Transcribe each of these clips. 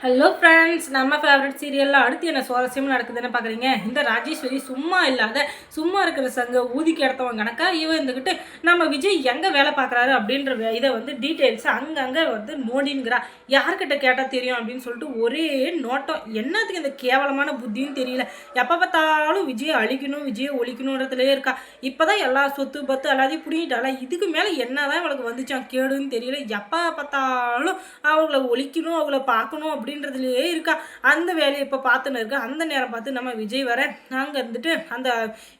Hello friends நம்ம favourite சீரியலில் அடுத்து என்ன சுவாரஸ்யமாக நடக்குதுன்னு பார்க்குறீங்க இந்த ராஜேஸ்வரி சும்மா இல்லாத சும்மா இருக்கிற சங்க ஊதிக்கு எடுத்தவங்க கணக்கா? இவ இருந்துக்கிட்டு நம்ம விஜய் எங்கே வேலை பார்க்குறாரு அப்படின்ற வே- இதை வந்து டீட்டெயில்ஸ் அங்கங்கே வந்து நோண்டின்கிறா யார்கிட்ட கேட்டால் தெரியும் அப்படின்னு சொல்லிட்டு ஒரே நோட்டம். என்னத்துக்கு இந்த கேவலமான புத்தியும் தெரியல. எப்போ பார்த்தாலும் விஜயை அழிக்கணும் விஜயை ஒழிக்கணுன்றதுலேயே இருக்கா. இப்போ தான் எல்லா சொத்து பத்து எல்லாத்தையும் பிடிங்கிட்டால இதுக்கு மேலே என்னதான் அவளுக்கு வந்துச்சான்? கேடுன்னு தெரியல. எப்போ பார்த்தாலும் அவங்கள ஒழிக்கணும் அவங்கள பார்க்கணும் அப்படின்றதுலேயே இருக்கா. அந்த வேலையை இப்போ பார்த்துன்னு இருக்கு. அந்த நேரம் பார்த்து நம்ம விஜய் வர அங்கே இருந்துட்டு அந்த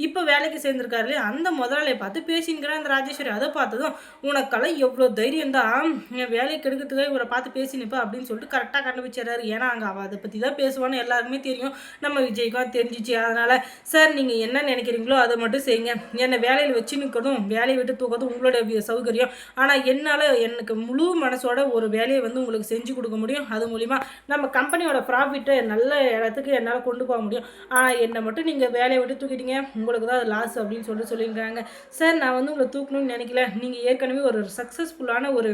இப்போ வேலைக்கு சேர்ந்துருக்காரு இல்லையா அந்த முதலாளியை பார்த்து பேசினுக்கிறேன் அந்த ராஜேஸ்வரி. அதை பார்த்ததும் உனக்கெல்லாம் எவ்வளோ தைரியம் தான். என் வேலையை கெடுக்கிறதுக்கு இவரை பார்த்து பேசினிப்பா அப்படின்னு சொல்லிட்டு கரெக்டாக கண்டுபிடிச்சிடறாரு. ஏன்னா அங்கே அவள் அதை பற்றி தான் பேசுவான்னு எல்லாருக்குமே தெரியும். நம்ம விஜய்க்கும் தெரிஞ்சிச்சு. அதனால் சார் நீங்கள் என்ன நினைக்கிறீங்களோ அதை மட்டும் செய்யுங்க. என்னை வேலையில் வச்சு நிற்கிறதும் வேலையை விட்டு தூக்கதும் உங்களோட சௌகரியம். ஆனால் என்னால் எனக்கு முழு மனசோட ஒரு வேலையை வந்து உங்களுக்கு செஞ்சு கொடுக்க முடியும். அது மூலிமா நம்ம கம்பெனியோட ப்ராஃபிட்டை நல்ல இடத்துக்கு என்னால் கொண்டு போக முடியும். ஆனால் என்னை மட்டும் நீங்கள் வேலையை விட்டு தூக்கிட்டீங்க. உங்களுக்கு தான் அது லாஸ் அப்படின்னு சொல்லிட்டு சொல்லியிருக்காங்க. சார் நான் வந்து உங்களை தூக்கணும்னு நினைக்கல. நீங்கள் ஏற்கனவே ஒரு சக்ஸஸ்ஃபுல்லான ஒரு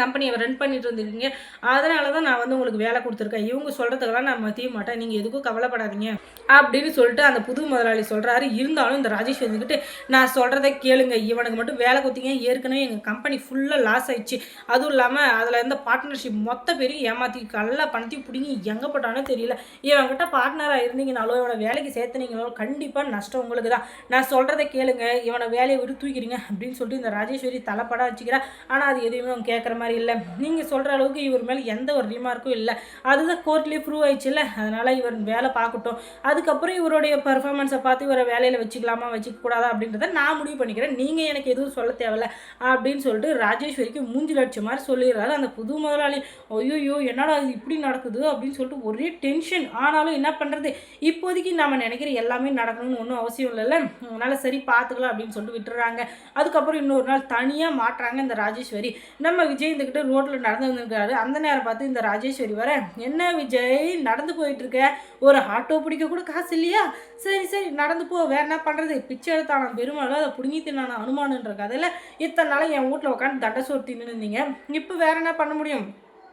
கம்பெனியை ரன் பண்ணிட்டு இருந்திருக்கீங்க. அதனால தான் நான் வந்து உங்களுக்கு வேலை கொடுத்துருக்கேன். இவங்க சொல்கிறதுக்கெல்லாம் நான் மத்திய மாட்டேன். நீங்கள் எதுக்கும் கவலைப்படாதீங்க. அப்படின்னு சொல்லிட்டு அந்த புது முதலாளி சொல்கிறாரு இருந்தாலும் இந்த ராஜேஷ் வந்துக்கிட்டு நான் சொல்கிறத கேளுங்க. இவனுக்கு மட்டும் வேலை கொடுத்தீங்க. ஏற்கனவே எங்கள் கம்பெனி ஃபுல்லாக லாஸ் ஆயிடுச்சு. அதுவும் இல்லாமல் அதில் இருந்த பார்ட்னர்ஷிப் மொத்த பேரையும் ஏமாற்றி கல்ல பணத்தையும் பிடிங்கி எங்கே போட்டானோ தெரியல. இவன்கிட்ட பார்ட்னராக இருந்தீங்கனாலோ இவனை வேலைக்கு சேர்த்துனீங்களோ கண்டிப்பாக நஷ்டம் உங்களுக்கு தான் நான் சொல்கிறத கேளுங்க. இவனை வேலையை விட்டு தூக்கிறீங்க அப்படின்னு சொல்லிட்டு இந்த ராஜேஸ்வரி தலைப்பட வச்சுக்கிறா ஆனால் அது எதுவுமே அவங்க கேட்குற மாதிரி இல்லை. நீங்கள் சொல்கிற அளவுக்கு இவர் மேலே எந்த ஒரு ரிமார்க்கும் இல்லை. அதுதான் கோர்ட்லேயே ப்ரூவ் ஆயிடுச்சுல்ல. அதனால் இவர் வேலை பார்க்கட்டும். அதுக்கப்புறம் இவருடைய பர்ஃபார்மன்ஸை பார்த்து இவரை வேலையில் வச்சுக்கலாமா வச்சுக்க கூடாதா அப்படின்றத நான் முடிவு பண்ணிக்கிறேன். நீங்கள் எனக்கு எதுவும் சொல்ல தேவையில்ல அப்படின்னு சொல்லிட்டு ராஜேஸ்வரிக்கு மூஞ்சி லட்சம் மாதிரி சொல்லிடுறாரு. அந்த புது முதலாளி ஐயோ என்னடா இது இப்படி நடக்குது? அப்படின்னு சொல்லிட்டு ஒரே டென்ஷன் ஆனாலும் என்ன பண்ணுறது இப்போதைக்கு நம்ம நினைக்கிற எல்லாமே நடக்கணும்னு ஒன்றும் அவசியம் இல்லைல்ல. அதனால் சரி பார்த்துக்கலாம் அப்படின்னு சொல்லிட்டு விட்டுறாங்க. அதுக்கப்புறம் இன்னொரு நாள் தனியாக மாட்டுறாங்க இந்த ராஜேஸ்வரி. நம்ம விஜய் இருந்துக்கிட்டு ரோட்டில் நடந்து வந்துருக்காரு. அந்த நேரம் பார்த்து இந்த ராஜேஸ்வரி வர என்ன விஜய் நடந்து போயிட்டுருக்க? ஒரு ஆட்டோ பிடிக்க கூட காசு இல்லையா? சரி சரி நடந்து போ. வேற என்ன பண்ணுறது பிச்சை எடுத்தான பெருமாள் அதை பிடுங்கி தின்னான அனுமானுன்ற கதையில் இத்தனை நாள் என் வீட்டில் உட்காந்து தண்டை சோறு தின்னு இருந்தீங்க. இப்போ வேற என்ன பண்ண முடியும்?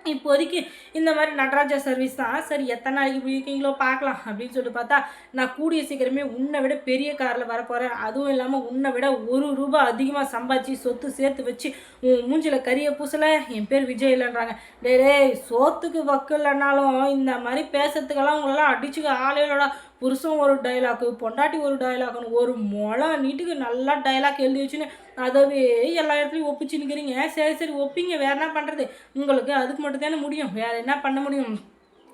இப்போதைக்கு இந்த மாதிரி நடராஜா சர்வீஸ் தான். சரி எத்தனை நாளைக்கு போயிருக்கீங்களோ பார்க்கலாம் அப்படின்னு சொல்லிட்டு பார்த்தா நான் கூடிய சீக்கிரமே உன்னை விட பெரிய காரில் வரப்போகிறேன் அதுவும் இல்லாமல் உன்னை விட ஒரு ரூபாய் அதிகமாக சம்பாதிச்சு சொத்து சேர்த்து வச்சு உன் மூஞ்சில் கரிய பூசலை என் பேர் விஜய் இல்லைன்றாங்க. டே டேய் சோத்துக்கு வக்கு இல்லைனாலும் இந்த மாதிரி பேசுறதுக்கெல்லாம் உங்களெல்லாம் அடிச்சுக்க ஆளையோட புருஷன் ஒரு டைலாக்கு பொண்டாட்டி ஒரு டைலாக்குன்னு ஒரு முளை நீட்டுக்கு நல்லா டைலாக் எழுதி வச்சுன்னு அதவே எல்லா இடத்துலையும் ஒப்பிச்சு நிற்கிறீங்க சரி சரி ஒப்பிங்க. வேற என்ன பண்ணுறது உங்களுக்கு அதுக்கு மட்டும்தானே முடியும். வேற என்ன பண்ண முடியும்?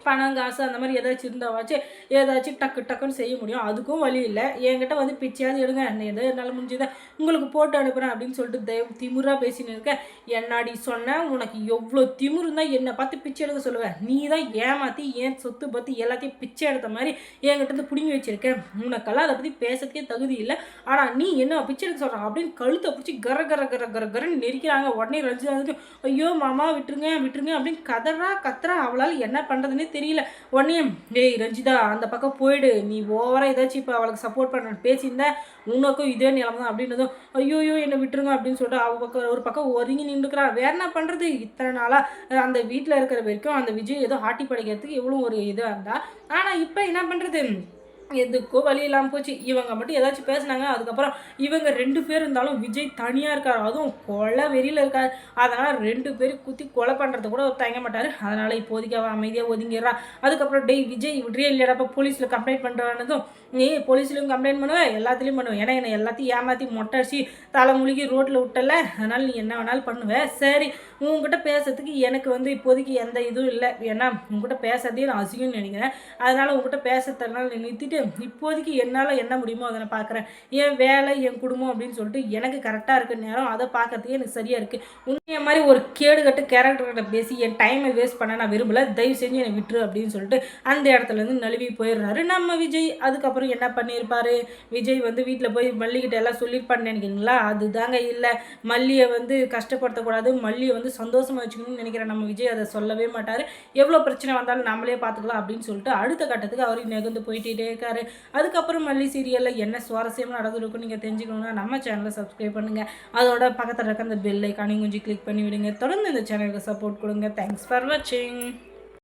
பணம் காசு அந்த மாதிரி ஏதாச்சும் இருந்தாவாச்சும் ஏதாச்சும் டக்கு டக்குன்னு செய்ய முடியும். அதுக்கும் வழி இல்லை. என்கிட்ட வந்து பிச்சையாவது எடுங்க என்ன எதோ என்னால் முடிஞ்சதை. உங்களுக்கு போட்டு அனுப்புகிறேன் அப்படின்னு சொல்லிட்டு தயவு திமுறாக பேசின்னு இருக்கேன் என்னாடி சொன்னேன் உனக்கு எவ்வளோ திமிருந்தால் என்னை பார்த்து பிச்சை எடுக்க சொல்லுவேன் நீ தான் ஏமாற்றி ஏன் சொத்து பற்றி எல்லாத்தையும் பிச்சை எடுத்த மாதிரி என்கிட்ட இருந்து பிடுங்கி வச்சிருக்கேன் உனக்கெல்லாம் அதை பற்றி பேசுறதுக்கே தகுதி இல்லை. ஆனால் நீ என்ன பிச்சை எடுக்க சொல்கிறான் அப்படின்னு கழுத்தை பிடிச்சி கர கர கர கர கரன்னு நெரிக்கிறாங்க. உடனே ரஞ்சிதாவுக்கு ஐயோ மாமா விட்டுருங்க விட்டுருங்க அப்படின்னு கதறா கத்துறா அவளால் என்ன பண்ணுறதுன்னே தெரியல. உடனே டேய் ரஞ்சிதா அந்த பக்கம் போயிடு. நீ ஓவராக ஏதாச்சும் இப்போ அவளுக்கு சப்போர்ட் பண்ண பேசியிருந்தேன் உனக்கும் இதே நிலமை தான். அப்படின்னதும் ஐயோயோ என்னை விட்டுருங்க அப்படின்னு சொல்லிட்டு அவள் பக்கம் ஒரு பக்கம் ஒதுங்கி நின்றுக்கிறா. வேற என்ன பண்ணுறது இத்தனை நாளாக அந்த வீட்டில் இருக்கிற வரைக்கும் அந்த விஜய் ஏதோ ஆட்டி படைக்கிறதுக்கு எவ்வளோ ஒரு இதாக இருந்தா. ஆனால் இப்போ என்ன பண்ணுறது எதுக்கோ வழி இல்லாமல் போச்சு. இவங்க மட்டும் ஏதாச்சும் பேசுனாங்க அதுக்கப்புறம் இவங்க ரெண்டு பேர் இருந்தாலும் விஜய் தனியாக இருக்கார். அதுவும் கொலை வெறியில் இருக்கார். அதனால் ரெண்டு பேரும் குத்தி கொலை பண்ணுறது கூட அவர் தயங்க மாட்டார். அதனால் இப்போதைக்கு அவன் அமைதியாக ஒதுங்கிடுறா. அதுக்கப்புறம் டெய் விஜய் விட்ரியே இல்லையாடப்ப போலீஸில் கம்ப்ளைண்ட் பண்ணுறானதும் நீ போலீஸ்லையும் கம்ப்ளைண்ட் பண்ணுவேன் எல்லாத்துலேயும் பண்ணுவேன் ஏன்னா என்னை எல்லாத்தையும் ஏமாற்றி மொட்டை அடிச்சு தலை முழுகி ரோட்டில் விட்டல. அதனால் நீ என்ன வேணாலும் பண்ணுவேன் சரி உங்ககிட்ட பேசுறதுக்கு எனக்கு வந்து இப்போதைக்கு எந்த இதுவும் இல்லை. ஏன்னா உங்ககிட்ட பேசுறதே நான் அசிங்கம்னு நினைக்கிறேன். அதனால் உங்ககிட்ட பேசுறதுனால நீ நிறுத்திட்டு இப்போதைக்கு என்னால் என்ன முடியுமோ அதை நான் பார்க்குறேன் என் வேலை என் குடும்பம் அப்படின்னு சொல்லிட்டு எனக்கு கரெக்டாக இருக்க நேரம் அதை பார்க்கறதுக்கே எனக்கு சரியாக இருக்குது உன்னைய மாதிரி ஒரு கேடுகட்டு கேரக்டர்கிட்ட பேசி என் டைமை வேஸ்ட் பண்ண நான் விரும்பலை தயவு செஞ்சு என்னை விட்டுரு அப்படின்னு சொல்லிட்டு அந்த இடத்துல இருந்து நழுவி போயிடுறாரு. நம்ம விஜய் அதுக்கப்புறம் என்ன பண்ணியிருப்பார்? விஜய் வந்து வீட்டில் போய் மல்லிகிட்ட எல்லாம் சொல்லியிருப்பான்னு நினைக்கிறீங்களா? அதுதாங்க இல்லை. மல்லியை வந்து கஷ்டப்படுத்தக்கூடாது. மல்லியை வந்து சந்தோஷமாக வச்சுக்கணும்னு நினைக்கிறேன். நம்ம விஜய் அதை சொல்லவே மாட்டார். எவ்வளோ பிரச்சனை வந்தாலும் நம்மளே பார்த்துக்கலாம் அப்படின்னு சொல்லிட்டு அடுத்த கட்டத்துக்கு அவர் நெகுந்து போயிட்டே இருக்காரு. அதுக்கப்புறம் மல்லி சீரியலில் என்ன சுவாரஸ்யமாக நடந்திருக்கும் நீங்கள் தெரிஞ்சுக்கணுன்னா நம்ம சேனலை சப்ஸ்கிரைப் பண்ணுங்கள் அதோட பக்கத்தில் இருக்க அந்த பெல் ஐக்கானையும் கொஞ்சம் கிளிக் பண்ணி விடுங்க தொடர்ந்து இந்த சேனலுக்கு சப்போர்ட் கொடுங்க. தேங்க்ஸ் ஃபார் வாட்சிங்